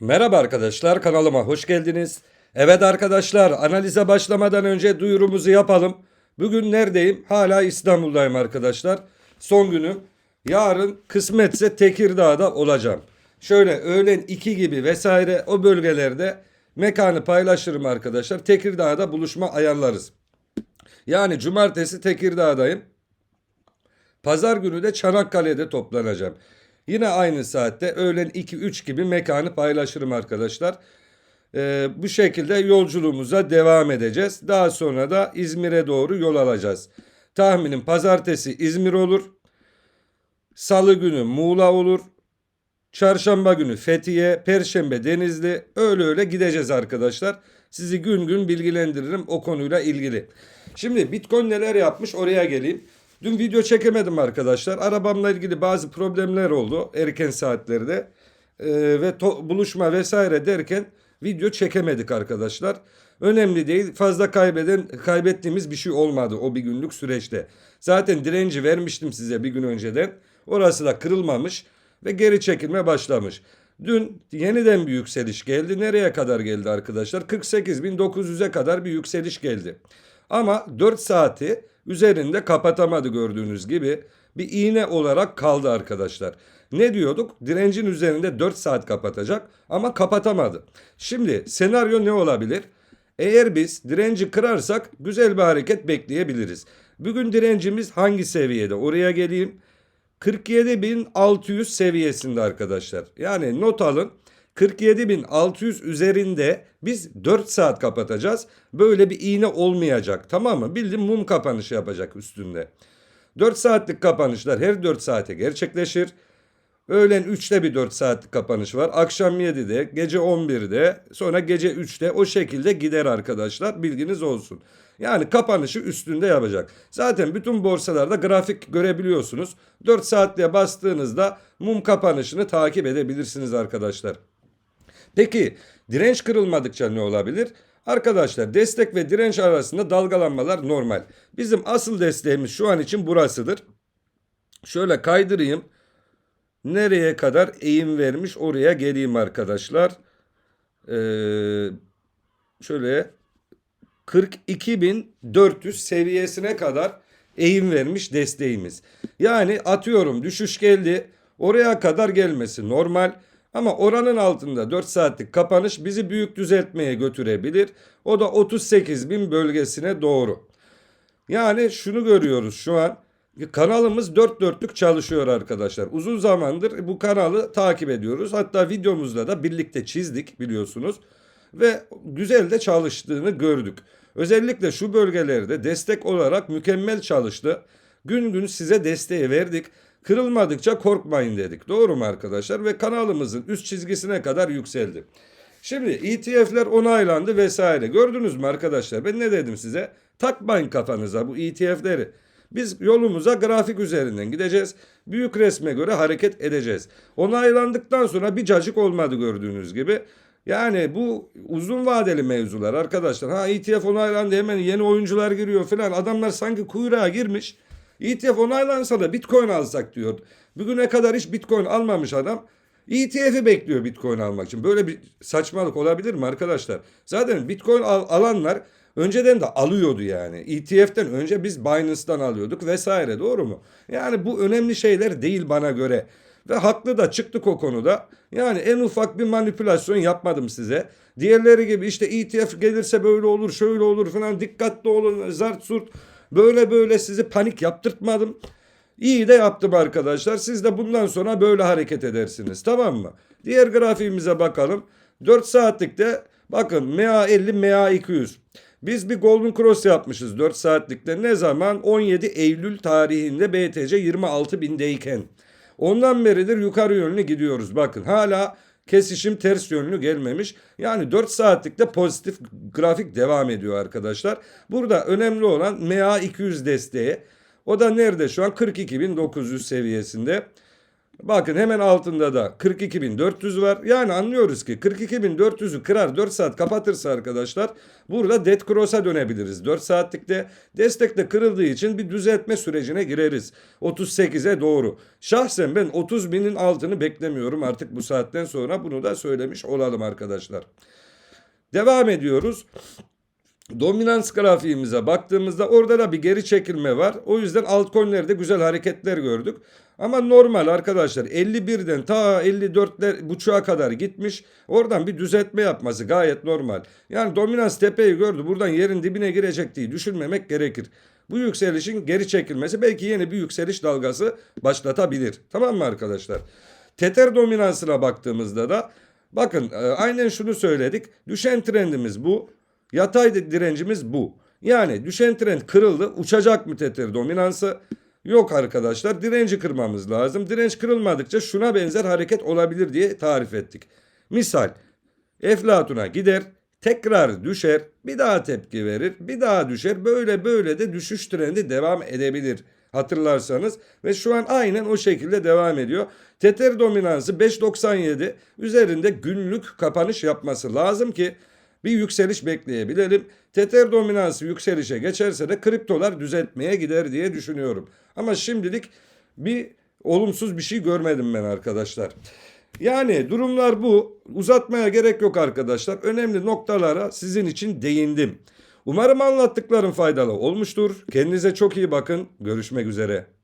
Merhaba arkadaşlar kanalıma hoş geldiniz. Evet arkadaşlar analize başlamadan önce duyurumuzu yapalım. Bugün neredeyim? Hala İstanbul'dayım arkadaşlar. Son günüm. Yarın kısmetse Tekirdağ'da olacağım. Şöyle öğlen 2 gibi vesaire o bölgelerde mekanı paylaşırım arkadaşlar. Tekirdağ'da buluşma ayarlarız. Yani cumartesi Tekirdağ'dayım. Pazar günü de Çanakkale'de toplanacağım. Yine aynı saatte öğlen 2-3 gibi mekanı paylaşırım arkadaşlar. Ee, bu şekilde yolculuğumuza devam edeceğiz. Daha sonra da İzmir'e doğru yol alacağız. Tahminim pazartesi İzmir olur. Salı günü Muğla olur. Çarşamba günü Fethiye, Perşembe Denizli öyle öyle gideceğiz arkadaşlar. Sizi gün gün bilgilendiririm o konuyla ilgili. Şimdi Bitcoin neler yapmış oraya geleyim. Dün video çekemedim arkadaşlar. Arabamla ilgili bazı problemler oldu erken saatlerde. Ee, ve buluşma vesaire derken video çekemedik arkadaşlar. Önemli değil. Fazla kaybeden kaybettiğimiz bir şey olmadı o bir günlük süreçte. Zaten direnci vermiştim size bir gün önceden. Orası da kırılmamış ve geri çekilme başlamış. Dün yeniden bir yükseliş geldi. Nereye kadar geldi arkadaşlar? 48.900'e kadar bir yükseliş geldi. Ama 4 saati üzerinde kapatamadı gördüğünüz gibi. Bir iğne olarak kaldı arkadaşlar. Ne diyorduk? Direncin üzerinde 4 saat kapatacak ama kapatamadı. Şimdi senaryo ne olabilir? Eğer biz direnci kırarsak güzel bir hareket bekleyebiliriz. Bugün direncimiz hangi seviyede? Oraya geleyim. 47.600 seviyesinde arkadaşlar. Yani not alın. 47.600 üzerinde biz 4 saat kapatacağız. Böyle bir iğne olmayacak tamam mı? Bildiğin mum kapanışı yapacak üstünde. 4 saatlik kapanışlar her 4 saate gerçekleşir. Öğlen 3'te bir 4 saatlik kapanış var. Akşam 7'de, gece 11'de, sonra gece 3'te o şekilde gider arkadaşlar. Bilginiz olsun. Yani kapanışı üstünde yapacak. Zaten bütün borsalarda grafik görebiliyorsunuz. 4 saatliğe bastığınızda mum kapanışını takip edebilirsiniz arkadaşlar. Peki direnç kırılmadıkça ne olabilir? Arkadaşlar destek ve direnç arasında dalgalanmalar normal. Bizim asıl desteğimiz şu an için burasıdır. Şöyle kaydırayım. Nereye kadar eğim vermiş oraya geleyim arkadaşlar. Ee, şöyle 42.400 seviyesine kadar eğim vermiş desteğimiz. Yani atıyorum düşüş geldi. Oraya kadar gelmesi normal. Ama oranın altında 4 saatlik kapanış bizi büyük düzeltmeye götürebilir. O da 38.000 bölgesine doğru. Yani şunu görüyoruz şu an. Kanalımız dört dörtlük çalışıyor arkadaşlar. Uzun zamandır bu kanalı takip ediyoruz. Hatta videomuzda da birlikte çizdik biliyorsunuz. Ve güzel de çalıştığını gördük. Özellikle şu bölgelerde destek olarak mükemmel çalıştı. Gün gün size desteği verdik. Kırılmadıkça korkmayın dedik. Doğru mu arkadaşlar? Ve kanalımızın üst çizgisine kadar yükseldi. Şimdi ETF'ler onaylandı vesaire. Gördünüz mü arkadaşlar? Ben ne dedim size? Takmayın kafanıza bu ETF'leri. Biz yolumuza grafik üzerinden gideceğiz. Büyük resme göre hareket edeceğiz. Onaylandıktan sonra bir cacık olmadı gördüğünüz gibi. Yani bu uzun vadeli mevzular arkadaşlar. Ha ETF onaylandı hemen yeni oyuncular giriyor falan. Adamlar sanki kuyruğa girmiş. ETF onaylansa da Bitcoin alsak diyor. Bugüne kadar hiç Bitcoin almamış adam. ETF'i bekliyor Bitcoin almak için. Böyle bir saçmalık olabilir mi arkadaşlar? Zaten Bitcoin al- alanlar önceden de alıyordu yani. ETF'ten önce biz Binance'dan alıyorduk vesaire doğru mu? Yani bu önemli şeyler değil bana göre. Ve haklı da çıktık o konuda. Yani en ufak bir manipülasyon yapmadım size. Diğerleri gibi işte ETF gelirse böyle olur şöyle olur falan dikkatli olun zart surt. Böyle böyle sizi panik yaptırtmadım. İyi de yaptım arkadaşlar. Siz de bundan sonra böyle hareket edersiniz. Tamam mı? Diğer grafiğimize bakalım. 4 saatlikte bakın MA50 MA200. Biz bir Golden Cross yapmışız 4 saatlikte. Ne zaman? 17 Eylül tarihinde BTC 26.000'deyken. Ondan beridir yukarı yönlü gidiyoruz. Bakın hala kesişim ters yönlü gelmemiş. Yani 4 saatlikte pozitif grafik devam ediyor arkadaşlar. Burada önemli olan MA200 desteği. O da nerede şu an? 42.900 seviyesinde. Bakın hemen altında da 42.400 var. Yani anlıyoruz ki 42.400'ü kırar 4 saat kapatırsa arkadaşlar burada dead cross'a dönebiliriz. 4 saatlikte destek de kırıldığı için bir düzeltme sürecine gireriz. 38'e doğru. Şahsen ben 30 binin altını beklemiyorum artık bu saatten sonra bunu da söylemiş olalım arkadaşlar. Devam ediyoruz. Dominans grafiğimize baktığımızda orada da bir geri çekilme var. O yüzden altcoin'lerde güzel hareketler gördük. Ama normal arkadaşlar 51'den ta 54'ler buçuğa kadar gitmiş. Oradan bir düzeltme yapması gayet normal. Yani dominans tepeyi gördü. Buradan yerin dibine girecek diye düşünmemek gerekir. Bu yükselişin geri çekilmesi belki yeni bir yükseliş dalgası başlatabilir. Tamam mı arkadaşlar? Tether dominansına baktığımızda da bakın e, aynen şunu söyledik. Düşen trendimiz bu. Yatay direncimiz bu. Yani düşen trend kırıldı. Uçacak mı Tether dominansı? Yok arkadaşlar. Direnci kırmamız lazım. Direnç kırılmadıkça şuna benzer hareket olabilir diye tarif ettik. Misal Eflatun'a gider, tekrar düşer, bir daha tepki verir, bir daha düşer. Böyle böyle de düşüş trendi devam edebilir. Hatırlarsanız ve şu an aynen o şekilde devam ediyor. Tether dominansı 5.97 üzerinde günlük kapanış yapması lazım ki bir yükseliş bekleyebilelim. Tether dominansı yükselişe geçerse de kriptolar düzeltmeye gider diye düşünüyorum. Ama şimdilik bir olumsuz bir şey görmedim ben arkadaşlar. Yani durumlar bu. Uzatmaya gerek yok arkadaşlar. Önemli noktalara sizin için değindim. Umarım anlattıklarım faydalı olmuştur. Kendinize çok iyi bakın. Görüşmek üzere.